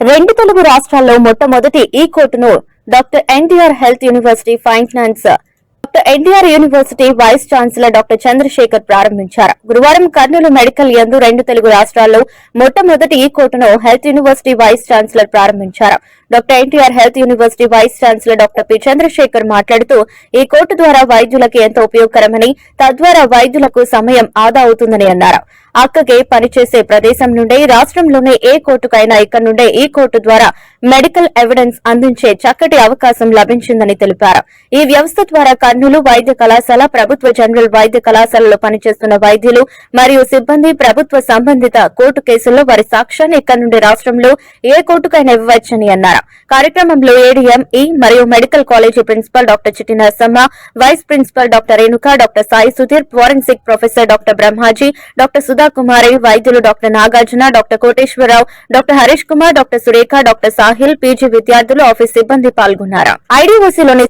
రెండు తెలుగు రాష్ట్రాల్లో మొట్టమొదటి ఈ కోర్టును doctor NTR health university finance doctor NTR university vice chancellor doctor Chandrasekhar ప్రారంభించారు. గురువారం కర్నూలు మెడికల్ యందు రెండు తెలుగు రాష్ట్రాల్లో మొట్టమొదటి ఈ కోర్టును హెల్త్ యూనివర్సిటీ వైస్ ఛాన్సలర్ ప్రారంభించారు. Doctor NTR health university vice chancellor doctor P Chandrasekhar మాట్లాడుతూ ఈ కోర్టు ద్వారా వైద్యులకు ఎంతో ఉపయోగకరమని తద్వారా వైద్యులకు సమయం ఆదా అవుతుందని అన్నారు. అక్కగే పనిచేసే ప్రదేశం నుండే రాష్ట్రంలోనే ఏ కోర్టుకైనా ఇక్కడ నుండే ఈ కోర్టు ద్వారా మెడికల్ ఎవిడెన్స్ అందించే చక్కటి అవకాశం లభించిందని తెలిపారు. ఈ వ్యవస్థ ద్వారా కర్నూలు వైద్య కళాశాల ప్రభుత్వ జనరల్ వైద్య కళాశాలలో పనిచేస్తున్న వైద్యులు మరియు సిబ్బంది ప్రభుత్వ సంబంధిత కోర్టు కేసుల్లో వారి సాక్ష్యాన్ని ఇక్కడ నుండి రాష్ట్రంలో ఏ కోర్టుకైనా ఇవ్వవచ్చని అన్నారు. కార్యక్రమంలో ఏడీఎంఈ e మరియు medical college principal doctor Chitti Narasamma vice principal doctor Renuka doctor Sai Sudheer forensic professor doctor Brahmaji doctor Sudha Kumari వైద్యులు doctor Nagarjuna doctor Koteswararao doctor Harish Kumar doctor Surekha doctor Sahil PG విద్యార్థులు office సిబ్బంది పాల్గొన్నారు. ఐడీఓసీలోని